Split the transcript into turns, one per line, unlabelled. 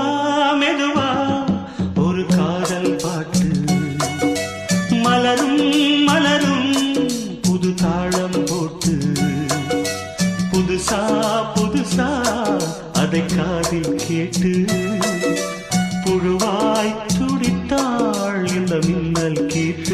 மெதுவா மெதுவா ஒரு காதல் பாட்டு. மலரும் மலரும் புது தாளம் போட்டு. புதுசா புதுசா அதை காதில் கேட்டு. புழுவாய் துடித்தாள் இந்த மின்னல் கேட்டு.